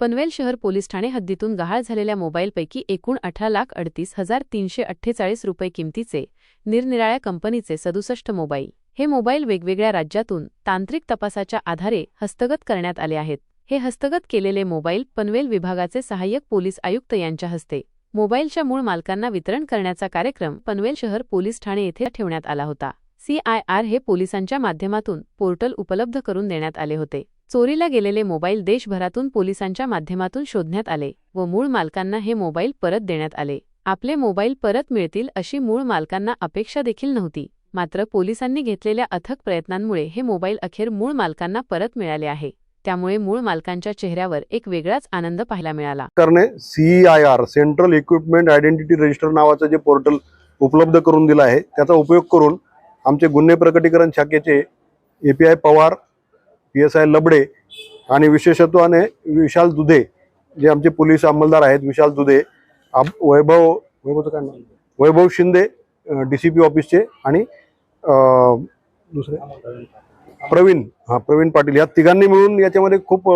पनवेल शहर पोलीस ठाणे हद्दीतून गहाळ झालेल्या मोबाईलपैकी एकूण अठरा लाख अडतीस हजार तीनशे अठ्ठेचाळीस रुपये किमतीचे निरनिराळ्या कंपनीचे सदुसष्ट मोबाईल. हे मोबाईल वेगवेगळ्या राज्यातून तांत्रिक तपासाच्या आधारे हस्तगत करण्यात आले आहेत. हे हस्तगत केलेले मोबाईल पनवेल विभागाचे सहाय्यक पोलीस आयुक्त यांच्या हस्ते. मोबाईलच्या मूळ मालकांना वितरण करण्याचा कार्यक्रम पनवेल शहर पोलीस ठाणे येथे ठेवण्यात आला होता. सीआयआर हे पोलिसांच्या माध्यमातून पोर्टल उपलब्ध करून देण्यात आले होते. चोरीला गेलेले मोबाईल देशभरातून पोलिसांच्या माध्यमातून शोधण्यात आले व मूळ मालकांना हे मोबाईल परत देण्यात आले. आपले मोबाईल परत मिळतील अशी मूळ मालकांना अपेक्षा देखील नव्हती. मात्र पोलिसांनी घेतलेल्या अथक प्रयत्नांमुळे हे मोबाईल अखेर मूळ मालकांना परत मिळाले आहे. त्यामुळे मूळ मालकांच्या चेहऱ्यावर एक वेगळाच आनंद पाहायला मिळाला. सरकारने CI R central equipment identity register नावाचं जे पोर्टल उपलब्ध करून दिलं आहे त्याचा उपयोग करून आमचे गुन्हे प्रकटीकरण शाखेचे A P I Pawar P S I Labade आणि विशेषत्वाने विशाल दुधे जे आमचे पोलीस अंमलदार आहेत विशाल दुधे वैभव वैभवचं काय नाव? Vaibhav Shinde D C P ऑफिसचे आणि दुसरे? प्रवीण हा प्रवीण पाटील. या तिघांनी मिळून याच्यामध्ये खूप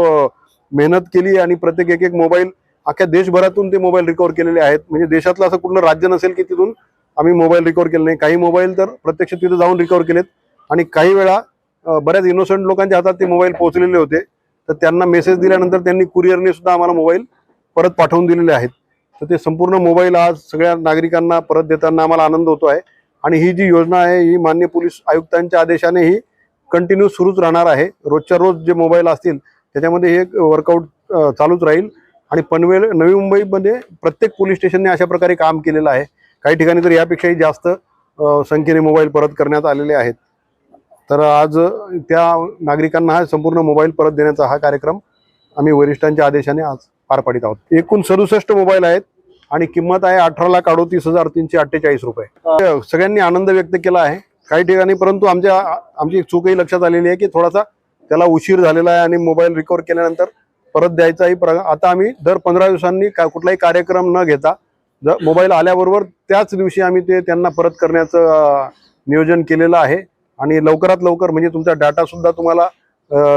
मेहनत केली आणि प्रत्येक एक एक मोबाईल अख्ख्या देशभरातून ते मोबाईल रिकवर केलेले आहेत. म्हणजे देशातलं असं कुठलं राज्य नसेल की तिथून आम्ही मोबाईल रिकवर केले नाही. काही मोबाईल तर प्रत्यक्ष तिथं जाऊन रिकवर केलेत. आणि काही वेळा बऱ्याच इनोसंट लोकांच्या हातात ते मोबाईल पोहोचलेले होते. तर त्यांना मेसेज दिल्यानंतर त्यांनी कुरिअरने सुद्धा आम्हाला मोबाईल परत पाठवून दिलेले आहेत. तर ते संपूर्ण मोबाईल आज सगळ्या नागरिकांना परत देताना आम्हाला आनंद होतो आहे. आणि ही जी योजना आहे ही मान्य पोलीस आयुक्तांच्या आदेशाने ही कंटिन्यू सुरूच राहणार आहे. रोजच्या रोज जे मोबाईल असतील त्याच्यामध्ये हे वर्कआउट चालूच राहील. आणि पनवेल नवी मुंबईमध्ये प्रत्येक पोलीस स्टेशनने अशा प्रकारे काम केलेलं आहे. काही ठिकाणी तर यापेक्षाही जास्त संख्येने मोबाईल परत करण्यात आलेले आहेत. तर आज त्या नागरिकांना हा संपूर्ण मोबाईल परत देण्याचा हा कार्यक्रम आम्ही वरिष्ठांच्या आदेशाने आज पार पाडित आहोत. एकूण सदुसष्ट मोबाईल आहेत आणि किंमत आहे अठरा लाख अडोतीस हजार तीनशे अठ्ठेचाळीस रुपये. सगळ्यांनी आनंद व्यक्त केला आहे. काही ठिकाणी परंतु आमच्या आमची एक चूकही लक्षात आलेली आहे की थोडासा त्याला उशीर झालेला आहे आणि मोबाईल रिकवर केल्यानंतर परत द्यायचाही प्र आता आम्ही दर पंधरा दिवसांनी का कुठलाही कार्यक्रम न घेता मोबाईल आल्याबरोबर त्याच दिवशी आम्ही ते त्यांना परत करण्याचं नियोजन केलेलं आहे. आणि लवकरात लवकर म्हणजे तुमचा डाटा सुद्धा तुम्हाला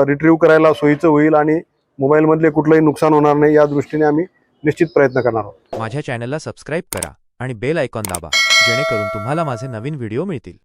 रिट्रीव्ह करायला सोयीचं होईल आणि मोबाईलमधले कुठलंही नुकसान होणार नाही या दृष्टीने आम्ही निश्चित प्रयत्न करणार आहोत. माझ्या चॅनलला सबस्क्राईब करा आणि बेल आयकॉन दाबा जेणेकरून तुम्हाला माझे नवीन व्हिडिओ मिळतील.